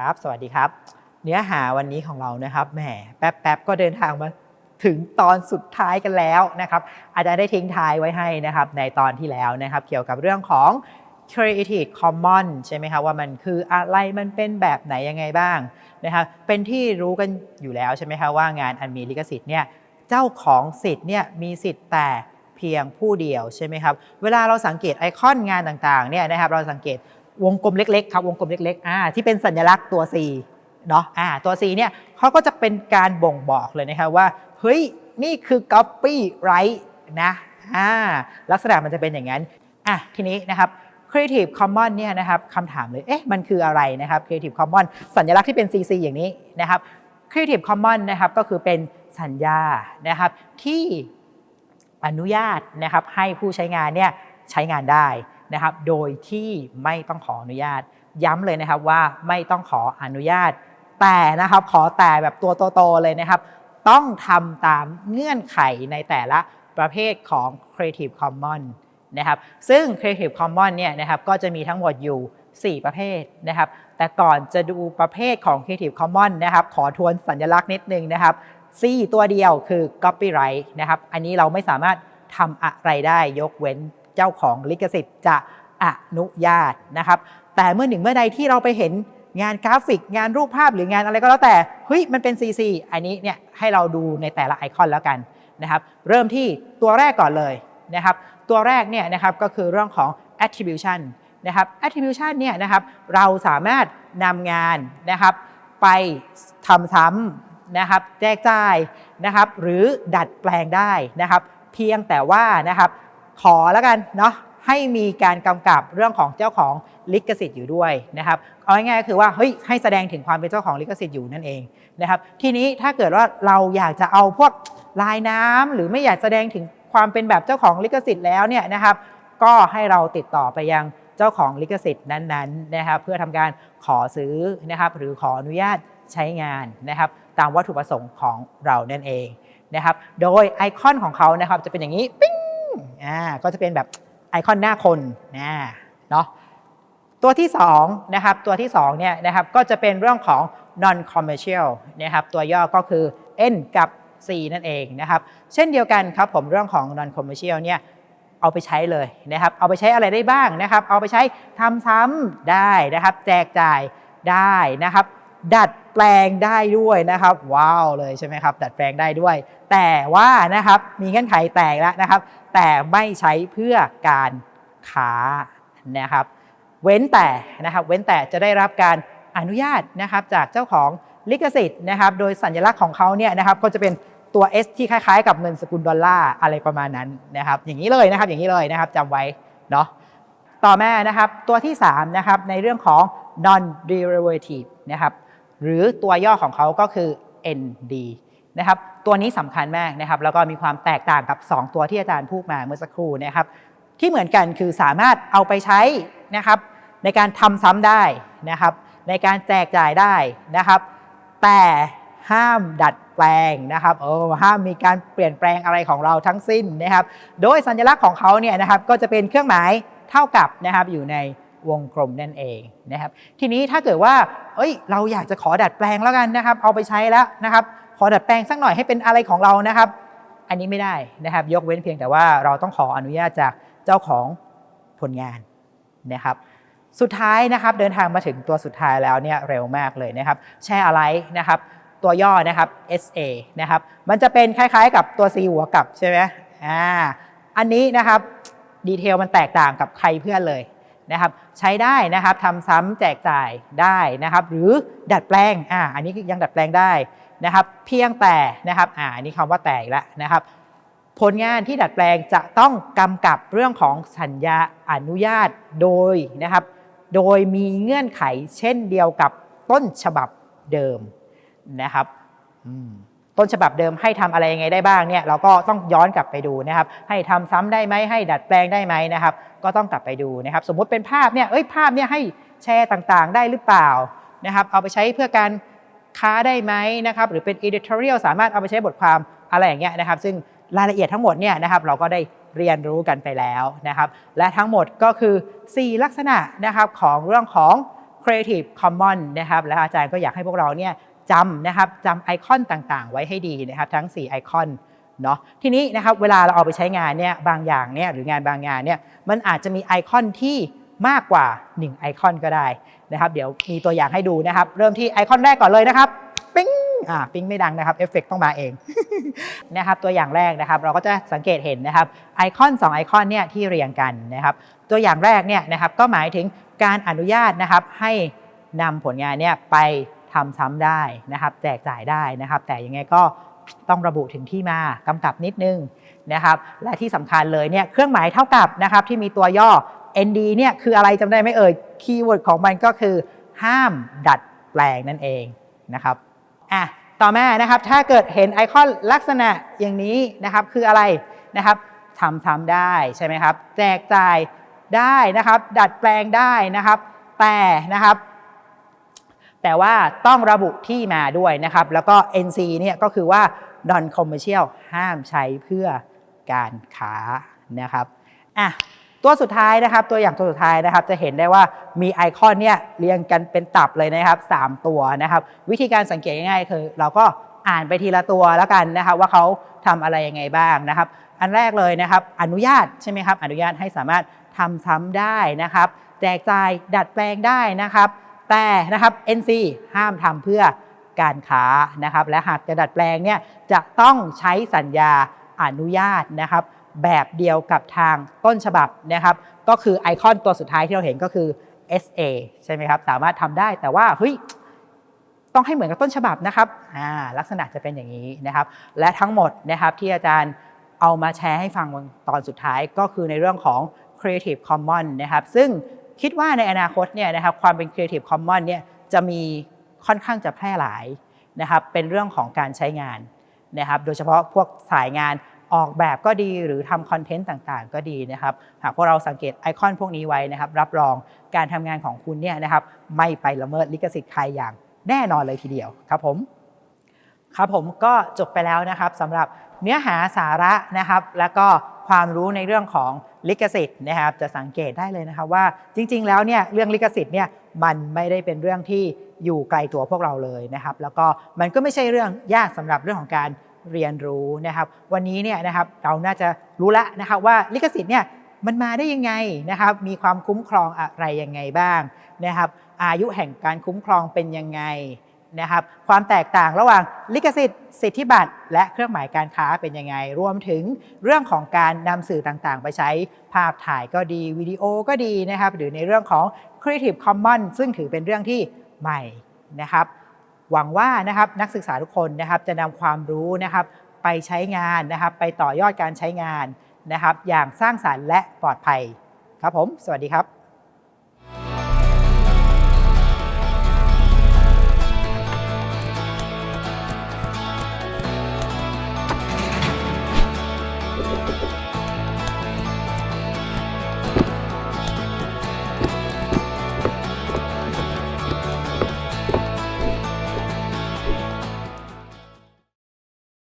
ครับ สวัสดีครับ เนื้อหาวันนี้ของเรานะครับแหมแป๊บๆก็เดินทางมาถึงตอนสุดท้ายกันแล้วนะครับอาจจะได้ทิ้งท้ายไว้ให้นะครับในตอนที่แล้วนะครับ เกี่ยวกับเรื่องของ Creative Commons ใช่ไหมครับว่ามันคืออะไรมันเป็นแบบไหนยังไงบ้างนะครับเป็นที่รู้กันอยู่แล้วใช่ไหมครับว่างานอันมีลิขสิทธิ์เนี่ยเจ้าของสิทธิ์เนี่ยมีสิทธิ์แต่เพียงผู้เดียวใช่ไหมครับเวลาเราสังเกตไอคอนงานต่างๆเนี่ยนะครับเราสังเกต วงกลมเล็กๆครับวงกลมเล็กๆอ่าที่เป็นสัญลักษณ์ตัว C เนาะอ่าตัว C เนี่ยเขาก็จะเป็นการบ่งบอกเลยนะครับว่า เฮ้ย นี่คือ copyright นะอ่าลักษณะมันจะเป็นอย่างนั้นอะทีนี้นะครับ Creative Commons เนี่ยนะครับคำถามเลย เอ๊ะ มันคืออะไรนะครับ Creative Commons สัญลักษณ์ที่เป็น CC อย่างนี้นะครับ Creative Commons นะครับก็คือเป็นสัญญานะครับที่อนุญาตนะครับให้ผู้ใช้งานเนี่ยใช้งานได้ นะครับ โดยที่ไม่ต้องขออนุญาต ย้ำเลยนะครับว่าไม่ต้องขออนุญาต แต่นะครับขอแต่แบบตัวโตๆเลยนะครับ ต้องทำตามเงื่อนไขในแต่ละประเภทของ Creative Commons นะครับ ซึ่ง Creative Commons เนี่ยนะครับก็จะมีทั้งหมดอยู่ 4 ประเภทนะครับ แต่ก่อนจะดูประเภทของ Creative Commons นะครับ ขอทวนสัญลักษณ์นิดนึงนะครับ C ตัวเดียวคือ Copyright นะครับ อันนี้เราไม่สามารถทำอะไรได้ยกเว้น เจ้าของลิขสิทธิ์จะอนุญาตนะครับ แต่เมื่อหนึ่งเมื่อใดที่เราไปเห็นงานกราฟิก งานรูปภาพหรืองานอะไรก็แล้วแต่เฮ้ยมันเป็น CC อันนี้เนี่ยให้เราดูในแต่ละไอคอนแล้วกันนะครับเริ่มที่ตัวแรกก่อนเลยนะครับตัวแรกเนี่ยนะครับก็คือเรื่องของ attribution นะครับ attribution เนี่ยนะครับเราสามารถนำงานนะครับไปทำซ้ำนะครับแจกจ่ายนะครับหรือดัดแปลงได้นะครับเพียงแต่ว่านะครับ ขอแล้วกันเนาะให้มีการกำกับเรื่องของเจ้าของลิขสิทธิ์อยู่ด้วยนะครับเอาง่ายๆก็คือว่าเฮ้ยให้แสดงถึงความเป็นเจ้าของลิขสิทธิ์อยู่นั่นเองนะครับ ทีนี้ถ้าเกิดว่าเราอยากจะเอาพวกลายน้ำหรือไม่อยากแสดงถึงความเป็นแบบเจ้าของลิขสิทธิ์แล้วเนี่ยนะครับ ก็ให้เราติดต่อไปยังเจ้าของลิขสิทธิ์นั้นๆนะครับ เพื่อทำการขอซื้อนะครับหรือขออนุญาตใช้งานนะครับ ตามวัตถุประสงค์ของเรานั่นเองนะครับ โดยไอคอนของเขานะครับจะเป็นอย่างนี้ปิ้ง อ่าก็จะเป็นแบบไอคอนหน้าคนนะเนาะตัวที่2นะครับตัวที่2เนี่ยนะครับก็จะเป็นเรื่องของ non commercial นะครับตัวย่อก็คือ N กับ C นั่นเองนะครับเช่นเดียวกันครับผมเรื่องของ non commercial เนี่ยเอาไปใช้เลยนะครับเอาไปใช้อะไรได้บ้างนะครับ เอาไปใช้ทำซ้ำได้นะครับ แจกจ่ายได้นะครับ ดัดแปลงได้ด้วยนะครับ ว้าวเลยใช่ไหมครับ ดัดแปลงได้ด้วย แต่ว่านะครับมีเงื่อนไขแตกแล้วนะครับ แต่ไม่ใช้เพื่อการค้านะครับ เว้นแต่นะครับ เว้นแต่จะได้รับการอนุญาตนะครับ จากเจ้าของลิขสิทธิ์นะครับ โดยสัญลักษณ์ของเขาเนี่ยนะครับ ก็จะเป็นตัว S ที่คล้ายๆ กับเงินสกุลดอลลาร์อะไรประมาณนั้นนะครับ อย่างนี้เลยนะครับ อย่างนี้เลยนะครับจำไว้เนาะต่อมานะครับตัวที่3นะครับในเรื่องของ non derivative นะครับ หรือตัวย่อของเขาก็คือ ND นะครับตัวนี้สำคัญมากนะครับ แล้วก็มีความแตกต่างกับ 2 ตัวที่อาจารย์พูดมาเมื่อสักครู่นะครับ ที่เหมือนกันคือสามารถเอาไปใช้นะครับ ในการทำซ้ำได้นะครับ ในการแจกจ่ายได้นะครับ แต่ห้ามดัดแปลงนะครับเออห้ามมีการเปลี่ยนแปลงอะไรของเราทั้งสิ้นนะครับ โดยสัญลักษณ์ของเขาเนี่ยนะครับก็จะเป็นเครื่องหมายเท่ากับนะครับอยู่ใน วงกลมนั่นเองนะครับทีนี้ถ้าเกิดว่าเอ้ยเราอยากจะขอดัดแปลงแล้วกันนะครับ เอาไปใช้แล้วนะครับ ขอดัดแปลงสักหน่อยให้เป็นอะไรของเรานะครับ อันนี้ไม่ได้นะครับ ยกเว้นเพียงแต่ว่าเราต้องขออนุญาตจากเจ้าของผลงานนะครับสุดท้ายนะครับเดินทางมาถึงตัวสุดท้ายแล้วเนี่ยเร็วมากเลยนะครับ แช่อะไรนะครับ ตัวย่อนะครับ SA นะครับมันจะเป็นคล้ายๆ กับตัว C หัวกลับใช่ไหมอ่าอันนี้นะครับดีเทลมันแตกต่างกับใครเพื่อนเลย นะครับใช้ได้นะครับทำซ้ำแจกจ่ายได้นะครับ หรือดัดแปลงอ่าอันนี้ยังดัดแปลงได้นะครับ เพียงแต่นะครับอ่าอันนี้คำว่าแต่อีกล้วนะครับผลงานที่ดัดแปลงจะต้องกำกับเรื่องของสัญญาอนุญาตโดยนะครับ โดยมีเงื่อนไขเช่นเดียวกับต้นฉบับเดิมนะครับ อืม ต้นฉบับเดิมให้ทำอะไรยังไงได้บ้างเนี่ยเราก็ต้องย้อนกลับไปดูนะครับ ให้ทำซ้ำได้ไหมให้ดัดแปลงได้ไหมนะครับ ก็ต้องกลับไปดูนะครับ สมมุติเป็นภาพเนี่ยเอ้ยภาพเนี่ยให้แชร์ต่างๆ ได้หรือเปล่านะครับ เอาไปใช้เพื่อการค้าได้ไหมนะครับ หรือเป็น editorial สามารถเอาไปใช้บทความอะไรอย่างเงี้ยนะครับ ซึ่งรายละเอียดทั้งหมดเนี่ยนะครับ เราก็ได้เรียนรู้กันไปแล้วนะครับ และทั้งหมดก็คือ 4 ลักษณะนะครับของเรื่องของ Creative Commons นะครับ และอาจารย์ก็อยากให้พวกเราเนี่ย จำนะครับจำไอคอนต่างๆ ไว้ให้ดีนะครับทั้ง 4 ไอคอนเนาะทีนี้นะครับเวลาเราเอาไปใช้งานเนี่ยบางอย่างเนี่ยหรืองานบางงานเนี่ยมันอาจจะมีไอคอนที่มากกว่า 1 ไอคอนก็ได้นะครับเดี๋ยวมีตัวอย่างให้ดูนะครับ เริ่มที่ไอคอนแรกก่อนเลยนะครับปิ๊งอ่าปิ๊งไม่ดังนะครับเอฟเฟกต้องมาเองนะครับตัวอย่างแรกนะครับเราก็จะสังเกตเห็นนะครับไอคอน2ไอคอนเนี่ยที่เรียงกันนะครับตัวอย่างแรกเนี่ยนะครับก็หมายถึงการอนุญาตนะครับให้นำผลงานเนี่ยไป ทำซ้ำได้นะครับ แจกจ่ายได้นะครับ แต่ยังไงก็ต้องระบุถึงที่มากำกับนิดนึงนะครับ และที่สำคัญเลยเนี่ยเครื่องหมายเท่ากับนะครับที่มีตัวย่อ ND เนี่ยคืออะไรจำได้ไหมเอ่ยคีย์เวิร์ดของมันก็คือ ห้ามดัดแปลงนั่นเองนะครับอะต่อมานะครับถ้าเกิดเห็นไอคอนลักษณะอย่างนี้นะครับคืออะไรนะครับทำซ้ำได้ใช่ไหมครับ แจกจ่ายได้นะครับ ดัดแปลงได้นะครับ แต่นะครับ แต่ว่าต้องระบุที่มาด้วยนะครับ แล้วก็ NC เนี่ยก็คือว่า non commercial ห้ามใช้เพื่อการค้านะครับอะตัวสุดท้ายนะครับ ตัวอย่างตัวสุดท้ายนะครับ จะเห็นได้ว่ามีไอคอนเนี่ยเรียงกันเป็นตับเลยนะครับ 3 ตัวนะครับ วิธีการสังเกตง่ายๆคือเราก็อ่านไปทีละตัวแล้วกันนะครับ ว่าเขาทำอะไรยังไงบ้างนะครับ อันแรกเลยนะครับ อนุญาตใช่ไหมครับ อนุญาตให้สามารถทำซ้ำได้นะครับ แจกจ่ายดัดแปลงได้นะครับ แต่นะครับ NC ห้ามทำเพื่อการค้านะครับ และหากจะดัดแปลงเนี่ยจะต้องใช้สัญญาอนุญาตนะครับ แบบเดียวกับทางต้นฉบับนะครับ ก็คือไอคอนตัวสุดท้ายที่เราเห็นก็คือ SA ใช่ไหมครับ สามารถทำได้แต่ว่าเฮ้ยต้องให้เหมือนกับต้นฉบับนะครับอ่าลักษณะจะเป็นอย่างนี้นะครับ และทั้งหมดนะครับที่อาจารย์เอามาแชร์ให้ฟังตอนสุดท้ายก็คือในเรื่องของ Creative Commons นะครับ ซึ่ง คิดว่าในอนาคตเนี่ยนะครับความเป็น Creative Commons เนี่ยจะมีค่อนข้างจะแพร่หลายนะครับเป็นเรื่องของการใช้งานนะครับโดยเฉพาะพวกสายงานออกแบบก็ดีหรือทำคอนเทนต์ต่างๆ ก็ดีนะครับหากพวกเราสังเกตไอคอนพวกนี้ไว้นะครับรับรองการทำงานของคุณเนี่ยนะครับไม่ไปละเมิดลิขสิทธิ์ใครอย่างแน่นอนเลยทีเดียวครับผมครับผมก็จบไปแล้วนะครับสำหรับเนื้อหาสาระนะครับ แล้วก็ความรู้ในเรื่องของ ลิขสิทธิ์นะครับจะสังเกตได้เลยนะครับว่าจริง ๆ แล้วเนี่ยเรื่องลิขสิทธิ์เนี่ยมันไม่ได้เป็นเรื่องที่อยู่ไกลตัวพวกเราเลยนะครับ แล้วก็มันก็ไม่ใช่เรื่องยากสำหรับเรื่องของการเรียนรู้นะครับ วันนี้เนี่ยนะครับเราน่าจะรู้แล้วนะครับว่าลิขสิทธิ์เนี่ยมันมาได้ยังไงนะครับ มีความคุ้มครองอะไรยังไงบ้างนะครับ อายุแห่งการคุ้มครองเป็นยังไง นะครับความแตกต่างระหว่างลิขสิทธิ์สิทธิบัตร และเครื่องหมายการค้าเป็นยังไง รวมถึงเรื่องของการนำสื่อต่างๆ ไปใช้ภาพถ่ายก็ดีวิดีโอก็ดีนะครับหรือในเรื่องของ Creative Commons ซึ่งถือเป็นเรื่องที่ใหม่นะครับ หวังว่านะครับนักศึกษาทุกคนนะครับจะนำความรู้นะครับไปใช้งานนะครับ ไปต่อยอดการใช้งานนะครับ อย่างสร้างสรรค์และปลอดภัยครับผม สวัสดีครับ